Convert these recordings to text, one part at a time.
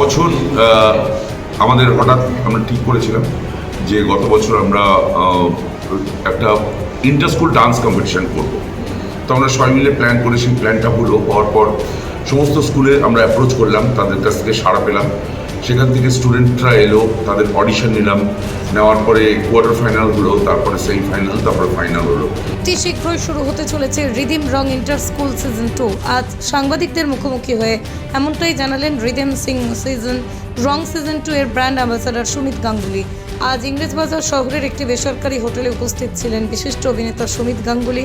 বছর আমাদের হঠাৎ আমরা ঠিক করেছিলাম যে গত বছর আমরা একটা ইন্টার স্কুল ডান্স কম্পিটিশান করব। তো আমরা সবাই মিলে প্ল্যান করেছি প্ল্যানটা হলো হওয়ার পর সমস্ত স্কুলে আমরা অ্যাপ্রোচ করলাম, তাদের কাছ থেকে সাড়া পেলাম। সেখান থেকে স্টুডেন্টরা এলো, তাদের অডিশন নিলাম। নেওয়ার পরে কোয়ার্টার ফাইনাল হলো, তারপরে সেমিফাইনাল তারপরে ফাইনাল হলো। অতি শীঘ্রই শুরু হতে চলেছে rhythm Rong inter school season two আজ সাংবাদিকদের মুখোমুখি হয়ে এমনটাই জানালেন রিদিম সিং সিজন রং সিজন টু এর ব্র্যান্ড অ্যাম্বাসাডার সুমিত গাঙ্গুলি। আজ ইংরেজবাজার শহরের একটি বেসরকারি হোটেলে উপস্থিত ছিলেন বিশিষ্ট অভিনেতা সুমিত গাঙ্গুলি,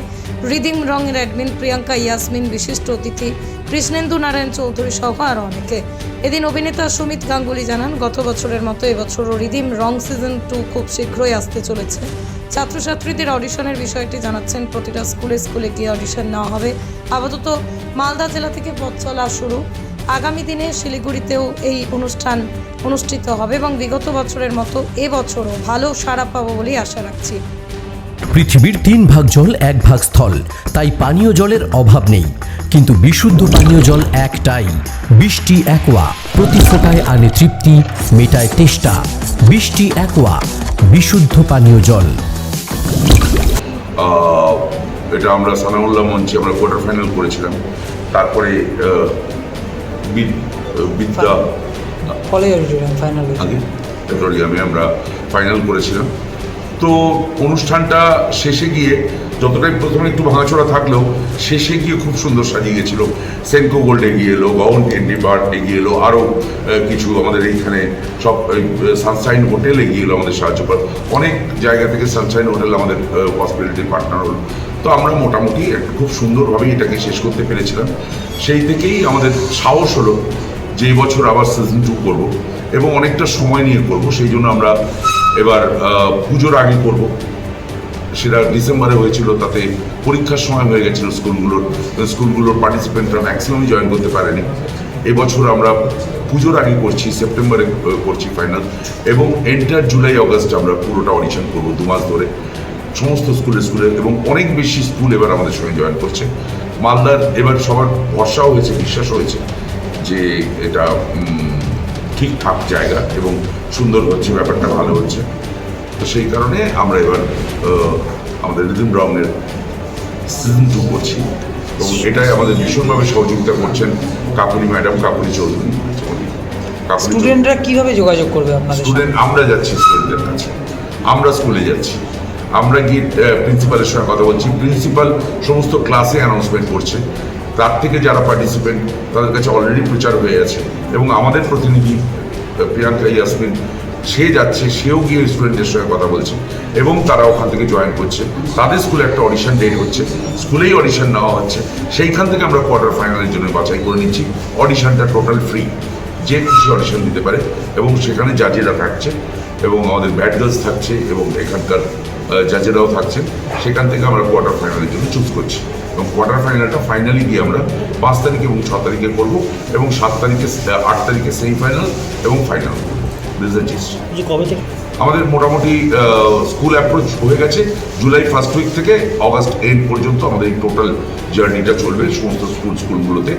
রিদিম এর অ্যাডমিন প্রিয়াঙ্কা ইয়াসমিন, বিশিষ্ট অতিথি কৃষ্ণেন্দু নারায়ণ চৌধুরী সহ আরও অনেকে। এদিন অভিনেতা সুমিত গাঙ্গুলি জানান, গত বছরের মতো এবছরও রিদিম রং সিজন টু খুব শীঘ্রই আসতে চলেছে। ছাত্রছাত্রীদের অডিশনের বিষয়টি জানাচ্ছেন, প্রতিটা স্কুলে স্কুলে গিয়ে অডিশন নেওয়া হবে। আপাতত মালদা জেলা থেকে পথ চলা শুরু। আগামী দিনে শিলিগুড়িতেও এই অনুষ্ঠান অনুষ্ঠিত হবে এবং বিগত বছরের মতো এবছরও ভালো সাড়া পাবো বলেই আশা রাখছি। পৃথিবীর তিন ভাগ জল এক ভাগ স্থল তাই পানীয় জলের অভাব নেই। কিন্তু বিশুদ্ধ পানীয় জল একটাই বৃষ্টি একোয়া প্রতি ফোটায় আনে তৃপ্তি মেটায় তেষ্টা। বৃষ্টি একোয়া বিশুদ্ধ পানীয় জল। এটা আমরা সানাউল্লাহ মঞ্চে আমরা কোয়ার্টার ফাইনাল করেছিলাম। তারপরে বিদ্যা। কলেজ অডিটোরিয়াম ফাইনাল আগে আমরা ফাইনাল করেছিলাম। তো অনুষ্ঠানটা শেষে গিয়ে যতটাই প্রথমে একটু ভাঙাচোড়া থাকলেও শেষে গিয়ে খুব সুন্দর সাজিয়ে গেছিল সেনকো গোল্ড এগিয়ে এলো গগন ক্যান্ডি বার এগিয়ে এলো আরও কিছু আমাদের এইখানে সব সানশাইন হোটেল এগিয়ে এলো আমাদের সাহায্য করে অনেক জায়গা থেকে সানশাইন হোটেল আমাদের হসপিটালিটি পার্টনার হলো। তো আমরা মোটামুটি একটা খুব সুন্দরভাবেই এটাকে শেষ করতে পেরেছিলাম। সেই থেকেই আমাদের সাহস হলো যে এই বছর আবার সিজন টু করব এবং অনেকটা সময় নিয়ে করব। সেই জন্য আমরা এবার পুজোর আগে করব। সেটা ডিসেম্বরে হয়েছিল, তাতে পরীক্ষার সময় হয়ে গেছিল স্কুলগুলোর স্কুলগুলোর পার্টিসিপেন্টরা ম্যাক্সিমামই জয়েন করতে পারেনি। এবছর আমরা পুজোর আগে করছি, সেপ্টেম্বরে করছি ফাইনাল এবং এন্টার জুলাই অগস্ট আমরা পুরোটা অডিশন করব, দু মাস ধরে। সমস্ত স্কুলে স্কুলে এবং অনেক বেশি স্কুল এবার আমাদের সঙ্গে জয়েন করছে। মালদার এবার সবার ভরসাও হয়েছে বিশ্বাস হয়েছে যে এটা ঠিকঠাক জায়গা এবং সুন্দর হচ্ছে ব্যাপারটা ভালো হচ্ছে। তো সেই কারণে আমরা এবার আমাদের রিদিম রঙের সিজন টু করছি। এবং এটাই আমাদের ভীষণভাবে সহযোগিতা করছেন কাকুনি ম্যাডাম কাকুনি চৌধুরী। স্টুডেন্টরা কীভাবে যোগাযোগ করবে আপনাদের স্টুডেন্ট আমরা যাচ্ছি স্টুডেন্টদের কাছে। আমরা স্কুলে যাচ্ছি। আমরা গিয়ে প্রিন্সিপালের সঙ্গে কথা বলছি। প্রিন্সিপাল সমস্ত ক্লাসে অ্যানাউন্সমেন্ট করছে। তার থেকে যারা পার্টিসিপেন্ট তাদের কাছে অলরেডি প্রচার হয়ে আছে এবং আমাদের প্রতিনিধি প্রিয়াঙ্কা ইয়াসমিন, সে যাচ্ছে, সেও গিয়ে স্টুডেন্টদের সঙ্গে কথা বলছে। এবং তারা ওখান থেকে জয়েন করছে। তাদের স্কুলে একটা অডিশন ডেট হচ্ছে। স্কুলেই অডিশন নেওয়া হচ্ছে। সেইখান থেকে আমরা কোয়ার্টার ফাইনালের জন্য বাছাই করে নিচ্ছি। অডিশনটা টোটাল ফ্রি যে খুশি অডিশন দিতে পারে। এবং সেখানে জাজেরা থাকছে। এবং আমাদের ব্যাট গার্লস থাকছে। এবং এখানকার জাজেরাও থাকছেন। সেখান থেকে আমরা কোয়ার্টার ফাইনালের জন্য চুজ করছি। এবং কোয়ার্টার ফাইনালটা ফাইনালি গিয়ে আমরা পাঁচ তারিখ এবং ছ তারিখে করব এবং সাত তারিখে আট তারিখে সেমিফাইনাল এবং ফাইনাল যে কবে থেকে? আমাদের মোটামুটি স্কুল অ্যাপ্রোচ হয়ে গেছে। জুলাই ফার্স্ট উইক থেকে অগাস্ট এন্ড পর্যন্ত আমাদের এই টোটাল জার্নিটা চলবে সমস্ত স্কুল স্কুলগুলোতে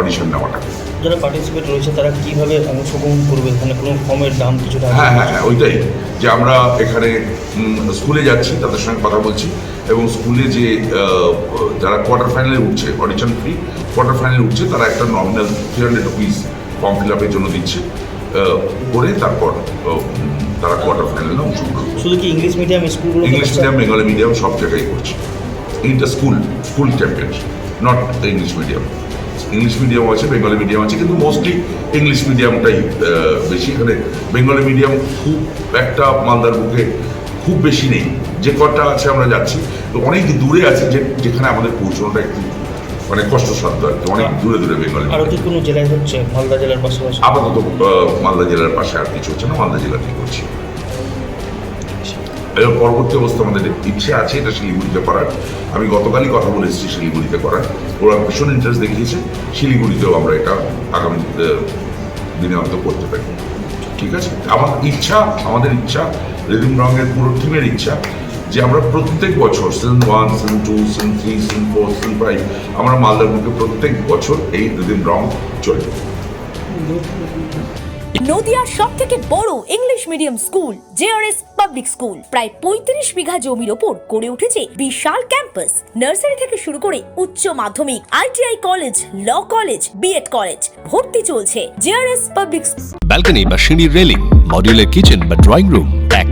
অডিশন নেওয়াটা। যারা পার্টিসিপেট রয়েছে তারা কীভাবে অংশগ্রহণ করবে? এখানে কোনো ফর্মের দাম কিছুটা হ্যাঁ হ্যাঁ হ্যাঁ ওইটাই। যে আমরা এখানে স্কুলে যাচ্ছি তাদের সঙ্গে কথা বলছি এবং স্কুলে যে যারা কোয়ার্টার ফাইনালে উঠছে অডিশন ফ্রি কোয়ার্টার ফাইনালে উঠছে তারা একটা nominal three hundred rupees form fill আপের জন্য দিচ্ছে করে তারপর তারা কোয়ার্টার ফাইনালে অংশগ্রহণ শুধু কি ইংলিশ মিডিয়াম স্কুলগুলো ইংলিশ মিডিয়াম বেঙ্গলি মিডিয়াম সব জায়গায় করছে inter school school championship not English medium English medium আছে বেঙ্গলি মিডিয়াম আছে কিন্তু মোস্টলি ইংলিশ মিডিয়ামটাই বেশি। এখানে বেঙ্গলি মিডিয়াম খুব একটা মালদার বুকে খুব বেশি নেই। যে কটা আছে আমরা যাচ্ছি তো অনেক দূরে আছে যে যেখানে আমাদের পৌঁছানোটা একটু মানে কষ্টসাধ্য আর কি অনেক দূরে দূরে বেঙ্গলি আরও কি কোনো জেলায় হচ্ছে? মালদা জেলার পাশাপাশি? আপাতত মালদা জেলার পাশে আর কিছু হচ্ছে না মালদা জেলাতেই করছি? এবার পরবর্তী অবস্থা আমাদের ইচ্ছে আছে এটা শিলিগুড়িতে করার। আমি গতকালই কথা বলে এসেছি শিলিগুড়িতে করার। ওরা ভীষণ ইন্টারেস্ট দেখিয়েছে শিলিগুড়িতেও আমরা এটা আগামী দিনে অন্ত করতে পারি। ঠিক আছে? আমার ইচ্ছা আমাদের ইচ্ছা রিদিম রঙের পুরো টিমের ইচ্ছা যে আমরা প্রত্যেক বছর season one season two season three season four season five আমরা মালদার বুকে প্রত্যেক বছর এই রিদিম রং চলে নদিয়ার সব থেকে বড় English medium school JRS public school প্রায় পঁয়ত্রিশ বিঘা জমির ওপর গড়ে উঠেছে বিশাল ক্যাম্পাস নার্সারি থেকে শুরু করে উচ্চ মাধ্যমিক ITI college law college BEd college ভর্তি চলছে জেআরএস পাবলিক ব্যালকনি বা সিঁড়ির রেলিং মডিউলার কিচেন বা ড্রয়িং রুম